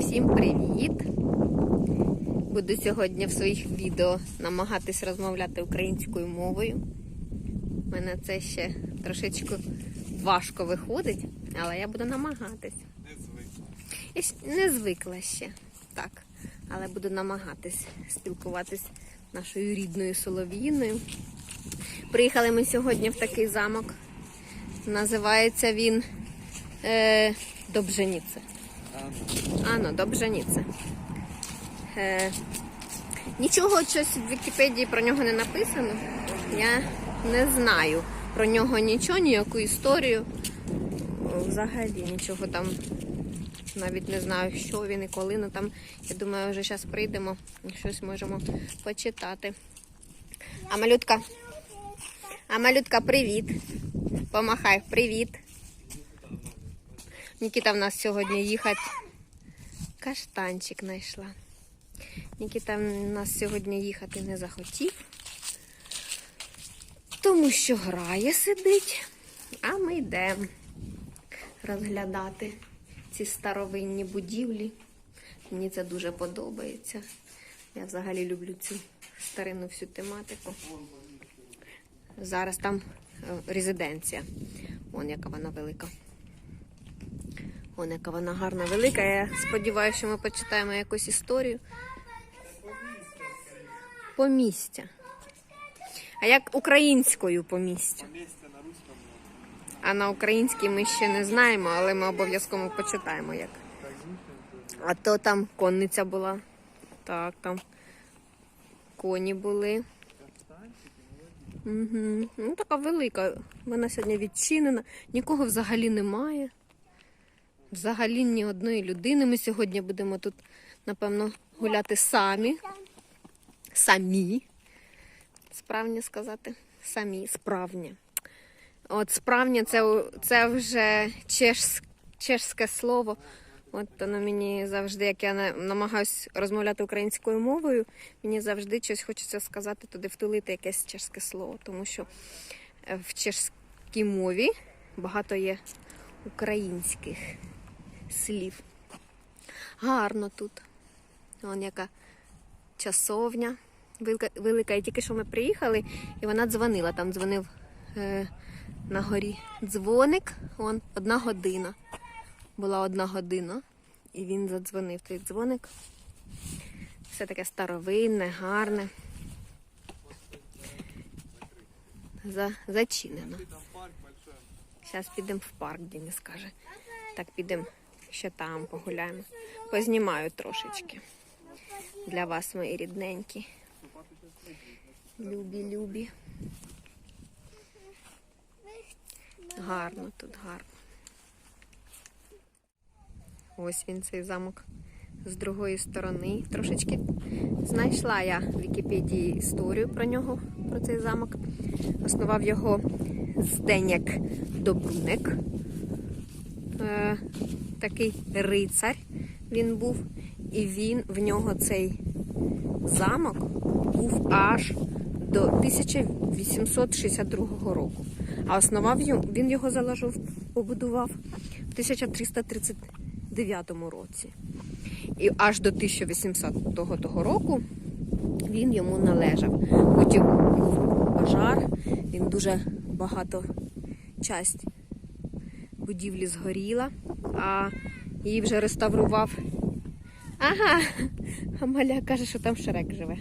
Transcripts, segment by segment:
Всім привіт! Буду сьогодні в своїх відео намагатись розмовляти українською мовою. У мене це ще трошечки важко виходить, але я буду намагатись. Не звикла. Не звикла ще, так. Але буду намагатись спілкуватись нашою рідною солов'їною. Приїхали ми сьогодні в такий замок. Називається він е, Добженіце. Ано, Добженіце. Е, нічого щось в Вікіпедії про нього не написано. Я не знаю про нього нічого, ніяку історію. Взагалі нічого там навіть не знаю, що він і коли. Ну там, я думаю, вже зараз прийдемо і щось можемо почитати. А малютка. А малютка, привіт. Помахай, привіт. Нікіта в нас сьогодні їхати. Каштанчик знайшла. Нікіта в нас сьогодні їхати не захотів, тому що грає сидить, а ми йдемо розглядати ці старовинні будівлі. Мені це дуже подобається. Я взагалі люблю цю старинну всю тематику. Зараз там е, резиденція. Вон яка вона велика. Вон яка вона гарна велика. Я сподіваюся, що ми почитаємо якусь історію. Помістя. А як українською помістя? А на українській ми ще не знаємо, але ми обов'язково почитаємо як. А то там конниця була. Так, там коні були. Угу. Ну, така велика. Вона сьогодні відчинена. Нікого взагалі немає. Взагалі ні одної людини. Ми сьогодні будемо тут, напевно, гуляти самі. Самі. Справні сказати. Самі, справні. От справні це, це вже чеш, чешське слово. От воно мені завжди, як я на- намагаюсь розмовляти українською мовою, мені завжди щось хочеться сказати туди, втулити якесь чешське слово, тому що е, в чешській мові багато є українських слів. Гарно тут. Вон яка часовня велика. І тільки що ми приїхали, і вона дзвонила. Там дзвонив е, на горі дзвоник. Вон одна година. Була одна година, і він задзвонив той дзвоник. Все таке старовинне, гарне. За, зачинено. Зараз підемо в парк, Діні скаже. Так, підемо ще там погуляємо. Познімаю трошечки. Для вас, мої рідненькі. Любі, любі. Гарно тут, гарно. Ось він цей замок з другої сторони. Трошечки знайшла я в Вікіпедії історію про нього, про цей замок. Основав його Зденяк Добруник. Такий рицар він був. І він в нього цей замок був аж до 1862 року. А основав його, він його заложив, побудував в 1339 році. І аж до 1800 того року він йому належав. Потім був пожар, він дуже багато часть будівлі згоріла, а її вже реставрував. Ага, Амаля каже, що там Шрек живе.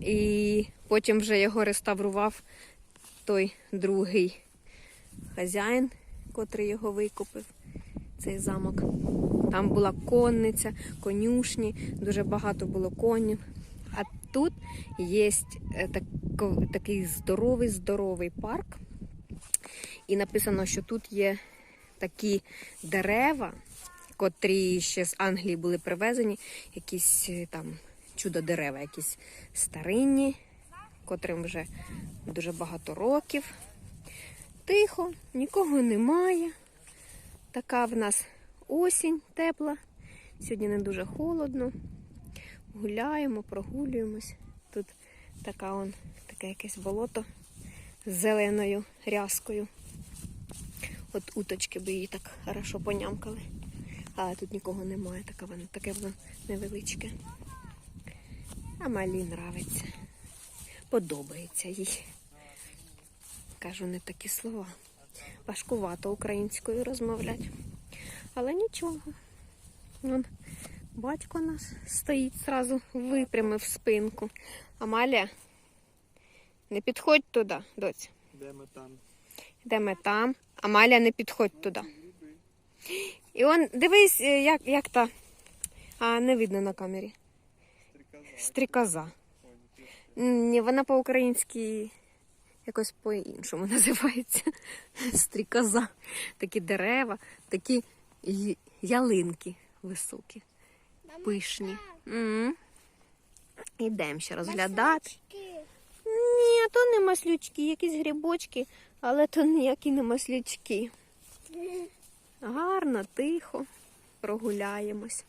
І потім вже його реставрував той другий хазяїн, котрий його викупив, цей замок. Там була конниця, конюшні, дуже багато було конів. А тут є такий здоровий, здоровий парк. І написано, що тут є такі дерева, котрі ще з Англії були привезені, якісь е, там чудо-дерева, якісь старинні, котрим вже дуже багато років. Тихо, нікого немає. Така в нас осінь тепла. Сьогодні не дуже холодно. Гуляємо, прогулюємось. Тут така он, таке якесь болото зеленою рязкою. От уточки би її так хорошо понямкали. Але тут нікого немає, така воно, таке воно невеличке. А малі нравиться. Подобається їй. Кажу не такі слова. Важкувато українською розмовляти. Але нічого. Вон, батько наш стоїть зразу, випрямив спинку. Амалія, не підходь туди, доць. Де ми там? Де ми там? Амалія, не підходь туди. І он, дивись, е, як, як та. А, не видно на камері. Стрікоза. Ні, вона по-українськи якось по-іншому називається. Стрікоза. Такі дерева, такі ялинки високі, пишні. Ідемо ще розглядати. Ні, то не маслючки, якісь грибочки, але то ніякі не маслючки. Гарно, тихо, прогуляємось.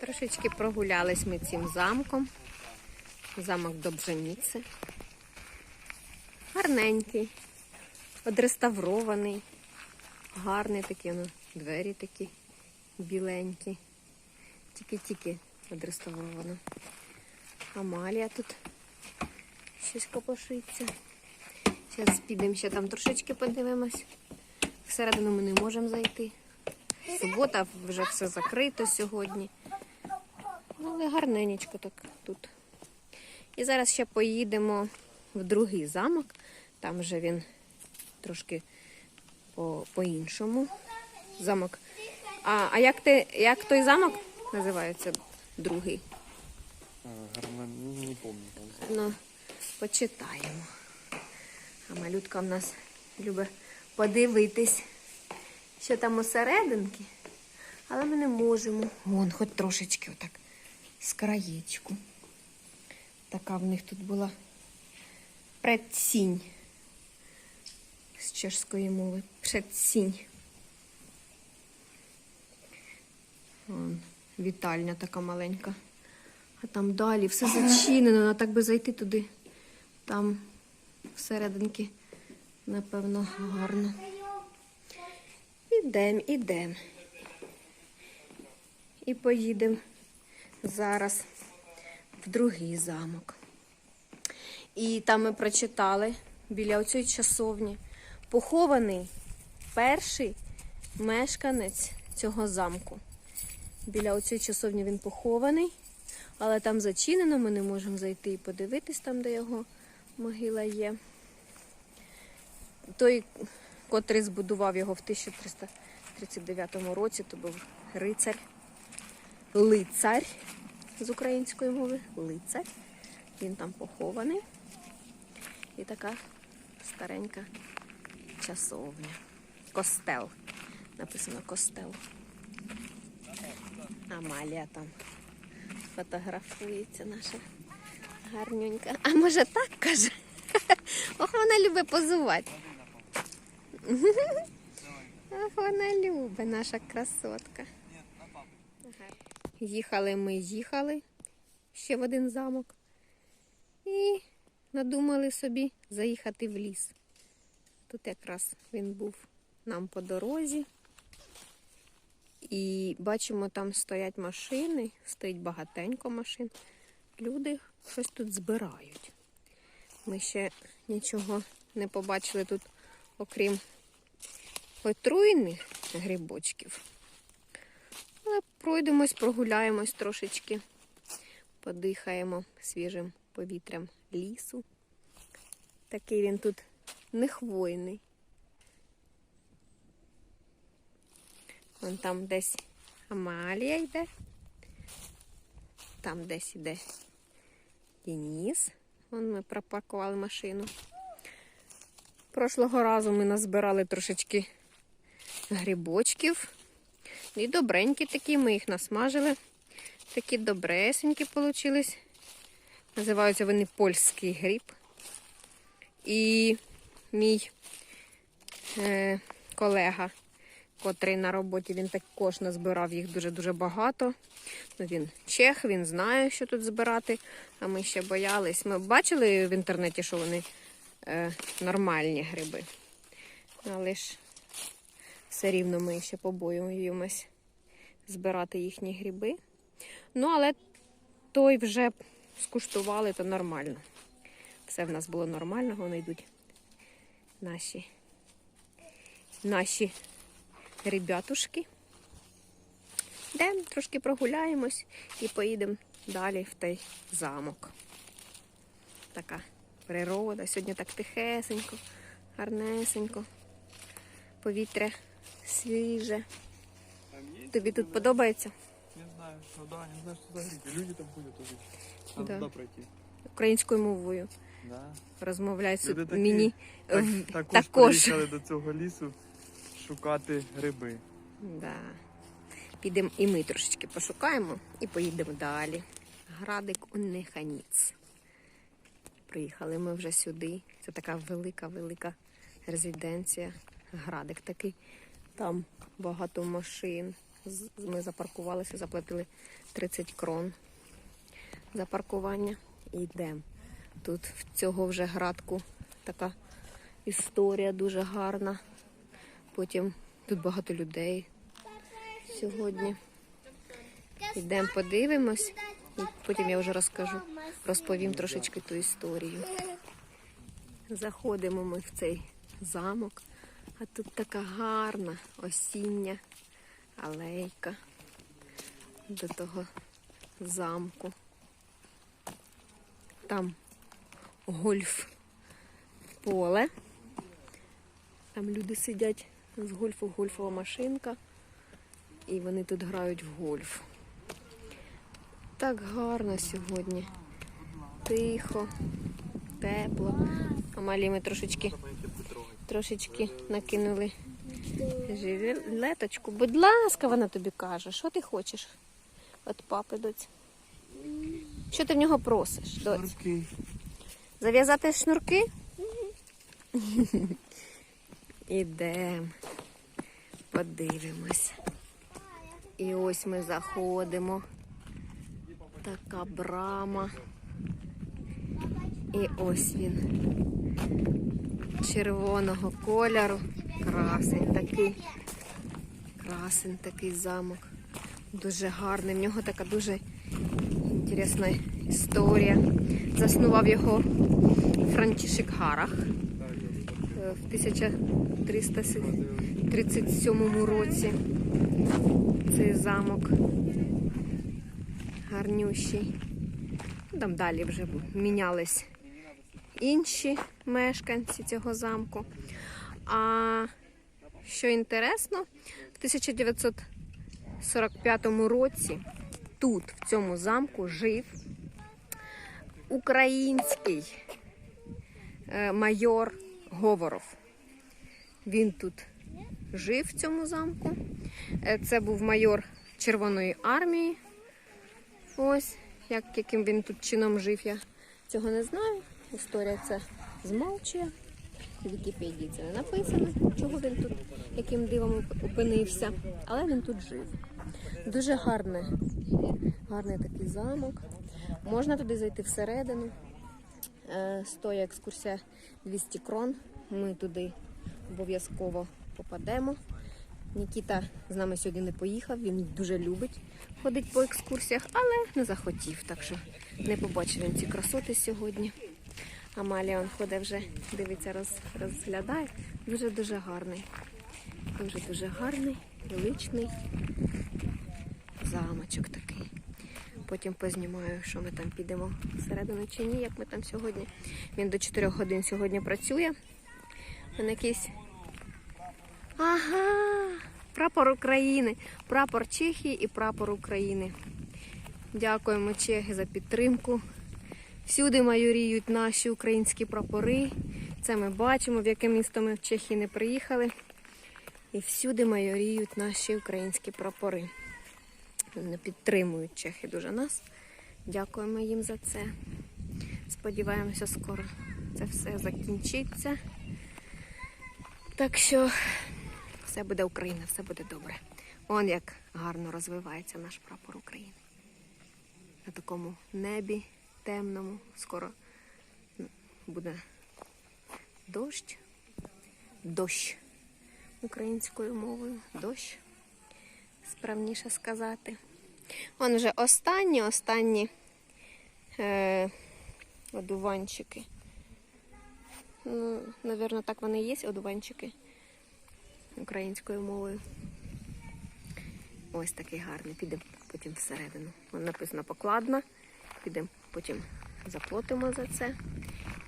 Трошечки прогулялись ми цим замком. Замок Добженіци. Гарненький, одреставрований, гарний такий, ну, двері такі біленькі. Тільки-тільки одреставровано. Амалія тут щось копошиться. Зараз підемо ще там трошечки подивимось. Всередину ми не можемо зайти. Субота вже все закрито сьогодні. Ну, але гарненечко так тут. І зараз ще поїдемо в другий замок. Там вже він трошки по- по-іншому. Замок. А, а як, ти, як той замок називається другий? А, Гармон, ну, не пам'ятаю. Ну, почитаємо. А малютка в нас любить подивитись, що там усерединки. Але ми не можемо. Вон, хоч трошечки отак з краєчку. Така в них тут була предсінь з чешської мови. Предсінь. Вон, вітальня така маленька. А там далі все зачинено, а так би зайти туди. Там всерединки, напевно, гарно. Ідем, ідем. І поїдемо зараз в другий замок. І там ми прочитали біля оцієї часовні похований перший мешканець цього замку. Біля оцієї часовні він похований, але там зачинено, ми не можемо зайти і подивитись там, де його могила є. Той, котрий збудував його в 1339 році, то був рицар, лицар з української мови, лицар. Він там похований. І така старенька часовня. Костел. Написано костел. Амалія там фотографується наша гарнюнька. А може так каже? Ох, вона любить позувати. Ох, вона любить, наша красотка. Їхали ми, їхали ще в один замок. І надумали собі заїхати в ліс. Тут якраз він був нам по дорозі. І бачимо, там стоять машини, стоїть багатенько машин. Люди щось тут збирають. Ми ще нічого не побачили тут, окрім отруйних грибочків. Але пройдемось, прогуляємось трошечки, подихаємо свіжим повітрям лісу. Такий він тут нехвойний. Вон там десь Амалія йде. Там десь іде Деніс. Вон ми пропакували машину. Прошлого разу ми назбирали трошечки грибочків. І добренькі такі, ми їх насмажили. Такі добресенькі получились. Називаються вони польський гриб. І мій е, колега, котрий на роботі, він також назбирав їх дуже-дуже багато. Ну, він чех, він знає, що тут збирати, а ми ще боялись. Ми бачили в інтернеті, що вони е, нормальні гриби. Але ж Все рівно ми ще побоюємось збирати їхні гриби. Ну, але той вже скуштували, то нормально. Все в нас було нормально, вони йдуть наші, наші ребятушки. Йдемо, трошки прогуляємось і поїдемо далі в той замок. Така природа. Сьогодні так тихесенько, гарнесенько. Повітря свіже. Тобі тут подобається? Не знаю. Ну да, не знаю, что за грибы. Люди там ходят тоже. Надо Да. туда пройти. Українською мовою Да. розмовляють мені Так, також, також. приїхали до цього лісу шукати гриби. Да. Підемо і ми трошечки пошукаємо і поїдемо далі. Градик Унеханіц. Приїхали ми вже сюди. Це така велика-велика резиденція. Градик такий. Там багато машин. Ми запаркувалися, заплатили 30 крон за паркування. І йдемо. Тут в цього вже градку така історія дуже гарна. Потім тут багато людей сьогодні. Йдемо подивимось, і потім я вже розкажу, розповім трошечки ту історію. Заходимо ми в цей замок, а тут така гарна осіння алейка до того замку. Там гольф поле. Там люди сидять з гольфу, гольфова машинка. І вони тут грають в гольф. Так гарно сьогодні. Тихо, тепло. Амалії ми трошечки, трошечки накинули жилеточку. Будь ласка, вона тобі каже, що ти хочеш від папи, доць? Що ти в нього просиш, доць? Зав'язати шнурки? Ідемо. Подивимось. І ось ми заходимо. Така брама. І ось він. Червоного кольору. Красень такий. Красень такий замок. Дуже гарний. В нього така дуже інтересна історія. Заснував його Франтішек Гарах в 1337 році. Цей замок гарнющий. Ну, Там далі вже мінялись інші мешканці цього замку. А що інтересно, в 1945 році тут, в цьому замку, жив український е, майор Говоров. Він тут жив в цьому замку. Е, Це був майор Червоної армії. Ось, як, яким він тут чином жив, я цього не знаю. Історія це змовчує. В Вікіпедії це не написано, чого він тут, яким дивом опинився. Але він тут жив. Дуже гарне, гарний такий замок. Можна туди зайти всередину. Е, Стоїть екскурсія 200 крон. Ми туди обов'язково попадемо. Нікіта з нами сьогодні не поїхав, він дуже любить ходити по екскурсіях, але не захотів, так що не побачив він ці красоти сьогодні. Амалія он ходить вже, дивиться, роз, розглядає. Дуже-дуже гарний. Дуже-дуже гарний, величний замочок такий. Потім познімаю, що ми там підемо всередину чи ні, як ми там сьогодні. Він до 4 годин сьогодні працює. Він якийсь. Ага, прапор України, прапор Чехії і прапор України. Дякуємо Чехи за підтримку. Всюди майоріють наші українські прапори. Це ми бачимо, в яке місто ми в Чехії не приїхали. І всюди майоріють наші українські прапори. Вони підтримують чехи дуже нас. Дякуємо їм за це. Сподіваємося, скоро це все закінчиться. Так що все буде Україна, все буде добре. Он як гарно розвивається наш прапор України. На такому небі темному. Скоро буде дощ. Дощ. українською мовою. Дощ, справніше сказати. Вон вже останні, останні е, одуванчики. Ну, напевно, так вони і є, одуванчики українською мовою. Ось такий гарний. Підемо потім всередину. Вон написано покладна. Підемо потім заплатимо за це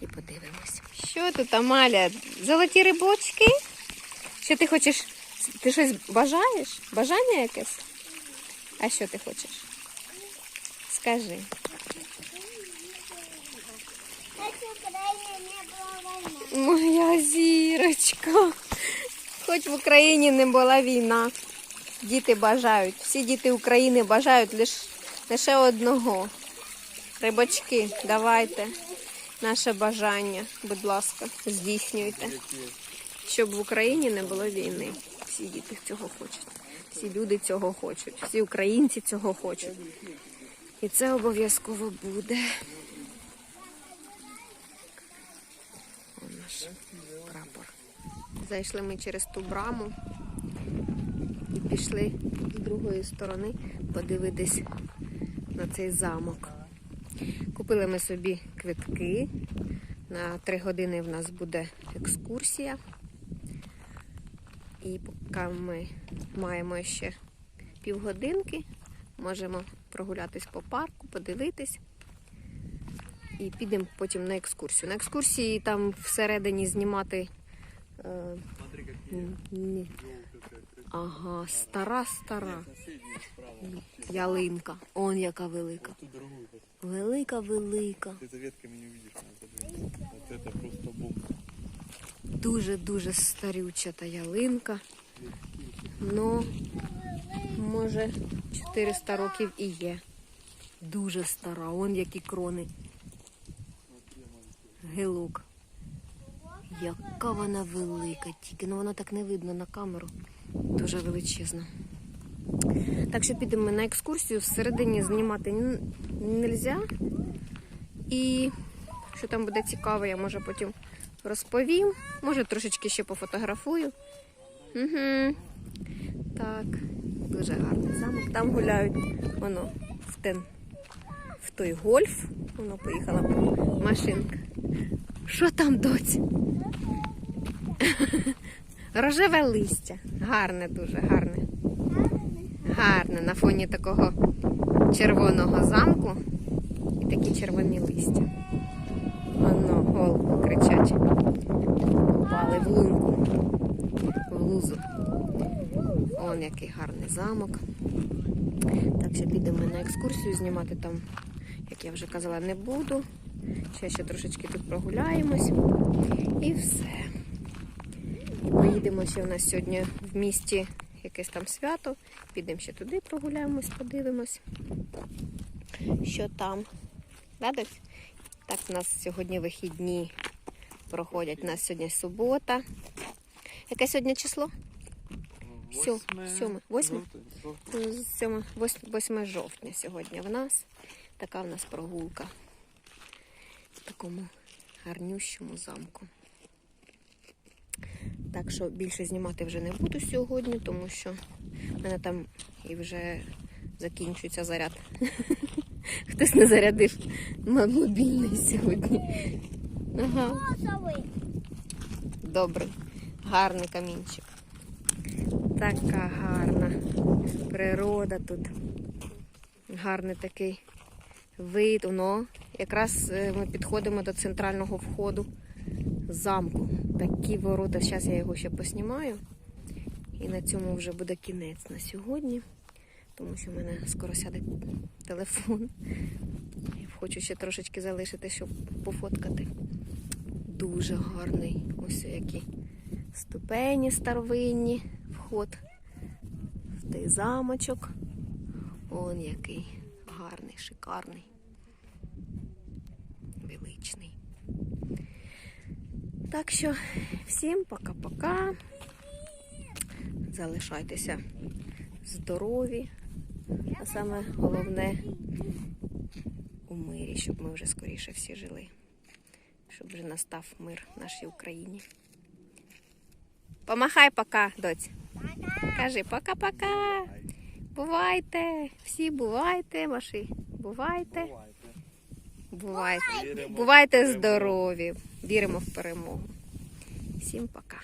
і подивимось. Що тут, Амаля? Золоті рибочки? Що ти хочеш? Ти щось бажаєш? Бажання якесь? А що ти хочеш? Скажи. Моя зірочка. Хоч в Україні не була війна. Діти бажають. Всі діти України бажають лиш, лише одного. Рибачки, давайте. Наше бажання, будь ласка, здійснюйте. Щоб в Україні не було війни. Всі діти цього хочуть. Всі люди цього хочуть. Всі українці цього хочуть. І це обов'язково буде. Он наш прапор. Зайшли ми через ту браму і пішли з другої сторони подивитись на цей замок. Купили ми собі квитки. На три години в нас буде екскурсія. І поки ми маємо ще півгодинки, можемо прогулятись по парку, подивитись. І підемо потім на екскурсію. На екскурсії там всередині знімати. Е, Смотри, какие н- ні. желтые красивые. Ага, стара, стара Соседние справа. ялинка. Он яка велика. Ту другую. вот. Велика, велика. Ты за ветками не увидишь. надо подвинуть. Вот это просто бомба. Дуже-дуже старюча та ялинка. Ну, може, 400 років і є. Дуже стара. Он які крони. Гілок. Яка вона велика, тільки ну вона так не видно на камеру. Дуже величезна. Так що підемо на екскурсію. Всередині знімати не можна. І що там буде цікаво, я може потім розповім. Може трошечки ще пофотографую. Угу. Так, дуже гарний замок. Там гуляють воно в тен, в той гольф. Воно поїхала машинка. Що там, доць? Рожеве листя. Гарне, дуже гарне. Гарне на фоні такого червоного замку і такі червоні листя. Воно гол кричать. Попали в лунку, в лузу. Он який гарний замок. Так що підемо на екскурсію знімати там, як я вже казала, не буду. Ще ще трошечки тут прогуляємось. І все. Поїдемо ще у нас сьогодні в місті якесь там свято. Підемо ще туди прогуляємось, подивимось. Що там? Да? Так, у нас сьогодні вихідні проходять. У нас сьогодні субота. Яке сьогодні число? Сьо- Восьме, сьоме. Восьме? жовте, жовте. 7, 8 жовтня сьогодні в нас. Така в нас прогулка в такому гарнющому замку. Так що більше знімати вже не буду сьогодні, тому що в мене там і вже закінчується заряд. Хтось не зарядив мобільний сьогодні. Ага. Добрий, гарний камінчик. Така гарна природа тут. Гарний такий вид. Воно. Якраз е, ми підходимо до центрального входу замку. Такі ворота. Зараз я його ще поснімаю. І на цьому вже буде кінець на сьогодні, тому що в мене скоро сяде телефон. Хочу ще трошечки залишити, щоб пофоткати. Дуже гарний. Ось які ступені старовинні, вход в той замочок. Он який гарний, шикарний, величний. Так що всім пока-пока. Залишайтеся здорові, а саме головне у мирі, щоб ми вже скоріше всі жили, щоб вже настав мир в нашій Україні. Помахай пока, доць. Кажи пока-пока. Бувайте. Всі бувайте, Маші. Бувайте. Бувайте. Бувайте. Здорові. Віримо в перемогу. Всім пока.